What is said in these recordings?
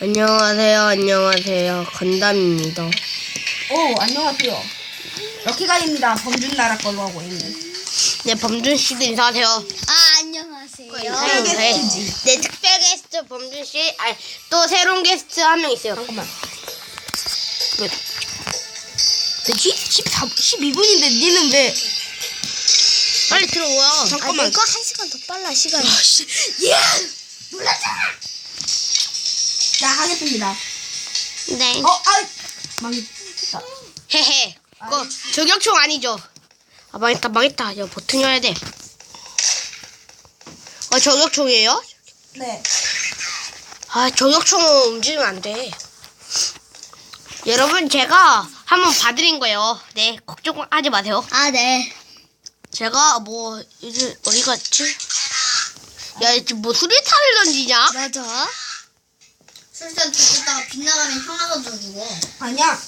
안녕하세요, 안녕하세요. 건담입니다. 오 안녕하세요. 럭키가입니다. 범준 나라 걸로 하고 있는. 네, 범준 씨도 인사하세요. 아 안녕하세요. 인사해요, 인사해. 게스트지. 네, 특별 게스트 범준 씨. 아, 또 새로운 게스트 한 명 있어요. 잠깐만. 왜? 되지? 14, 12분인데 니는 왜? 빨리 들어오요. 아 잠깐만. 내가 한 시간 더 빨라 시간이. 예! 놀랐잖아! 자 하겠습니다. 네. 어, 아, 망했다. 헤헤. 그거 저격총 아니죠? 아, 망했다, 망했다. 야, 버튼 열어야 돼. 아, 저격총이에요? 네. 아, 저격총 움직이면 안 돼. 여러분, 제가 한번 봐드린 거예요. 네, 걱정하지 마세요. 아 네. 제가 뭐, 이제 어디 갔지? 야, 지금 뭐 수리탄을 던지냐? 맞아. 술잔 던졌다가 빗나가면 형아가 죽어. 아니야.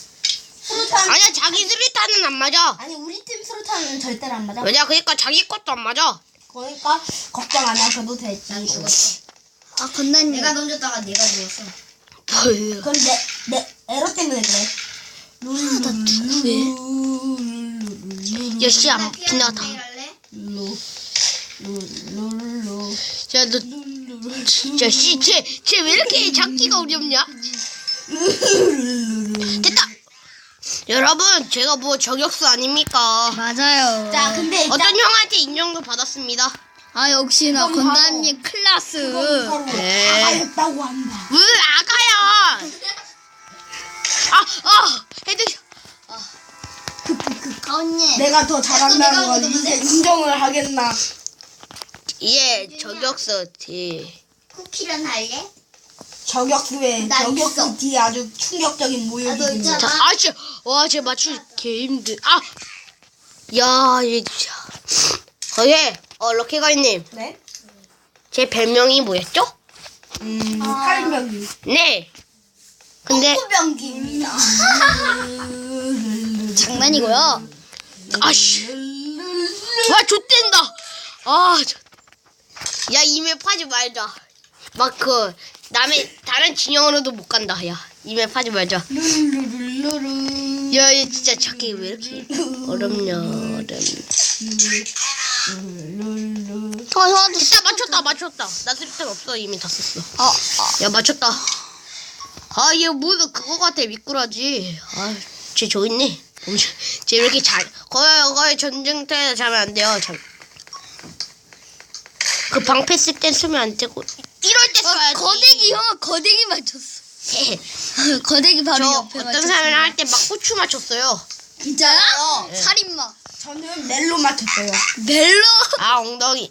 수류탄. 아니야, 자기 수리탄은 안 맞아. 아니 우리 팀 수류탄은 절대로 안 맞아. 왜냐, 그러니까 자기 것도 안 맞아. 그러니까 걱정 안 하셔도 되지. 난 죽었어. 아 건나님. 내가 던졌다가 내가 죽었어. 뭘. 그건 내, 내 에러 때문에 그래. 야, 씨, 안 빛나다. 할래? 룰루. 룰루. 야, 너, 진짜, 씨, 쟤, 쟤왜 이렇게 잡기가 어렵냐? 됐다! 여러분, 제가 뭐 저격수 아닙니까? 맞아요. 자, 근데 일단 어떤 형한테 인정도 받았습니다. 아 역시나 건나님 클라스. 네. 아가였다고 한다. 왜 아가야? 아, 아, 헤드, 가온님. 내가 더 잘한다는 내가 걸 먹었는데? 이제 인정을 하겠나? 예, 저격수, 티. 쿠키런 할래? 저격수의 나 저격수. 뒤에 아주 충격적인 아, 너 모욕입니다. 있잖아. 자, 아, 씨, 와, 쟤 맞추기 개 힘들. 아, 야, 얘, 진짜. 거기, 어, 럭키가이님, 네? 제 별명이 뭐였죠? 음, 칼병기. 네. 근데, 쿠병기입니다. 장난이고요. 아씨. 와, 좆된다. 아, 저... 야, 이맵 하지 말자. 막 그, 남의, 다른 진영으로도 못 간다. 야, 이맵 하지 말자. 룰루룰루루. 야, 얘 진짜 찾기 왜 이렇게 어렵냐, 어렵냐. 저 저도 됐다, 맞췄다, 맞췄다. 나 수리탄 없어. 이미 다 썼어. 아, 아. 야, 맞췄다. 아, 얘 무슨 그거 같아, 미꾸라지. 아, 쟤 저기 있네. 엄청- 쟤왜 이렇게 잘, 거의, 거의 전쟁터에서 자면 안 돼요. 참. 그 방패 쓸 땐 쓰면 안 되고, 이럴 때 써야지. 거대기 형 거대기 맞췄어. 예. 거대기 바로 저 옆에 어떤 맞췄어. 사람이랑 할 때 막 고추 맞췄어요. 진짜요? 네. 살인마. 저는 멜로 맞췄어요. 멜로. 아, 엉덩이.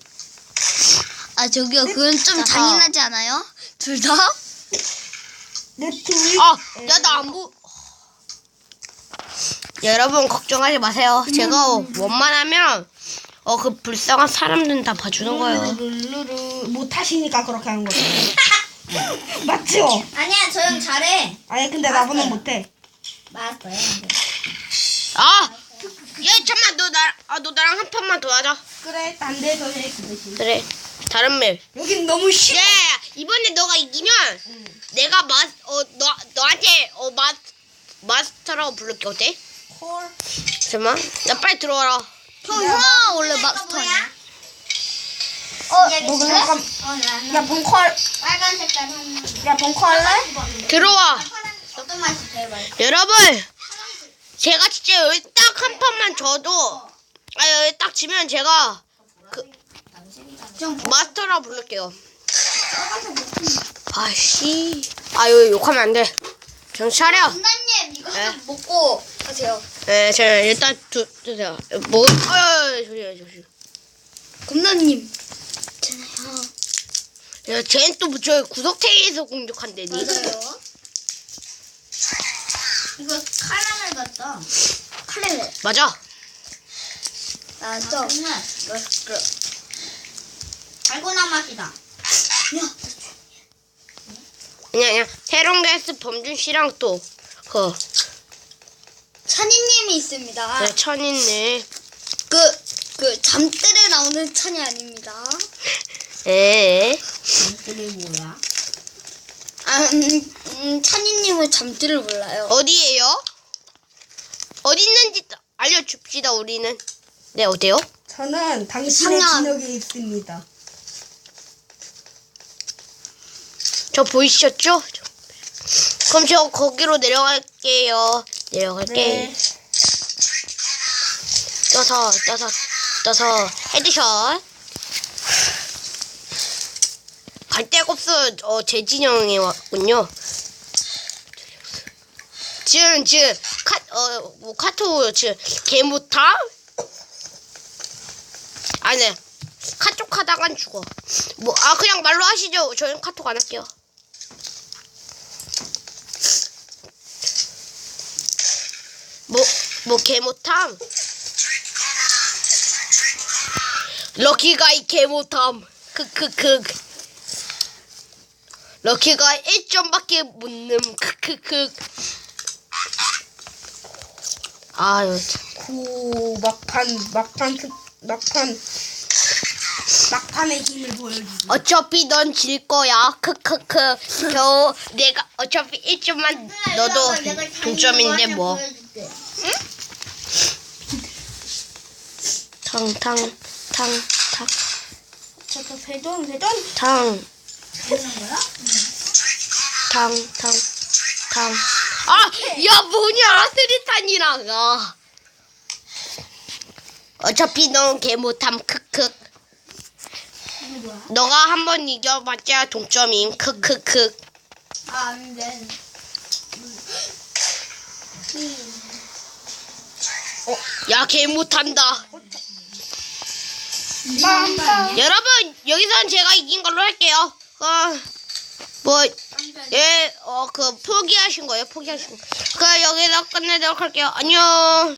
아 저기요 그건 좀. 잔인하지 않아요? 둘 다? 내 팀이 아, 야, 나 안 보. 여러분, 걱정하지 마세요. 제가 원만하면, 어, 그 불쌍한 사람들은 다 봐주는 거예요. 룰루루 못 하시니까 그렇게 하는 거죠. 맞죠? 아니야, 저 형 잘해. 아니 근데 나보는 못해. 맞았어요. 아! 야, 잠만, 너 나, 아, 너 나랑 한 판만 더 하자. 그래 딴 데서 해 그. 그래. 다른 맵. 여긴 너무 쉬워. 야, 이번에 너가 이기면, 내가 마, 어, 너, 너한테, 어, 마, 마스터라고 부를게, 어때? 콜. 잠깐만. 야, 빨리 들어와라. 형 형아 원래 이거 마스터냐? 뭐야? 어, 너 잠깐. 어, 야 봉컬. 빨간 색깔 하나. 야 봉컬 할래? 들어와. 어떤 맛이 제일 맛있어? 여러분, 제가 진짜 여기 딱 한 판만 져도, 아, 여기 딱 지면 제가, 그, 마스터라고 부를게요. 아씨. 아, 여기 욕하면 안 돼. 정신 차려. 건나님 이거 네. 좀 먹고 가세요. 네, 자, 일단 두, 주세요. 뭐, 아, 조심, 조심. 겁나님. 야, 쟤는 또저 구석탱이에서 공격한대니. 맞아요. 이거 카라멜 같다. 카레. 맞아. 아, 정말 맛있어. 달고나 맛이다. 그냥, 그냥, 새로운 게스트 범준 씨랑 또, 그, 찬이님이 있습니다. 네, 천인네. 그, 그 잠들에 나오는 찬이 아닙니다. 에. 이게 뭐야? 아, 음, 음, 찬이님은 잠들을 몰라요. 어디에요? 어디 있는지 알려줍시다 우리는. 네 어때요? 저는 당신의 상남. 진역에 있습니다. 저 보이셨죠? 그럼 저 거기로 내려갈게요. 내려갈게. 네. 떠서 떠서 떠서 헤드샷. 갈 데가 없어. 어, 제 진영에 왔군요. 지금 지금 카 어 뭐 카톡 지금 개못함? 아니 카톡 하다간 죽어. 뭐 아 그냥 말로 하시죠. 저는 카톡 안 할게요. 뭐, 뭐, 개못함? 럭키가이 개못함. 크크크. 럭키가 1점밖에 못 넣음. 크크크. 아유, 참. 구 막판 막판 특- 막판 막판의 힘을 보여주지. 어차피 넌 질 거야. 크크크. 겨우 내가 어차피 1점만 너도 동점인데 뭐. 탕 탕 탕 탕. 저도 회전 회전. 탕. 탕, 탕, 탕. 아, 야, 뭐냐, 스리탄이랑, 아. 어차피 넌 개 못함, 크크. 너가 한 번 이겨봤자 동점임, 크크크. 아, 안 돼. 야, 개 못한다. 빰빰. 여러분, 여기선 제가 이긴 걸로 할게요. 어, 뭐, 예, 어, 그, 포기하신 거예요, 포기하신 거. 그, 여기서 끝내도록 할게요. 안녕.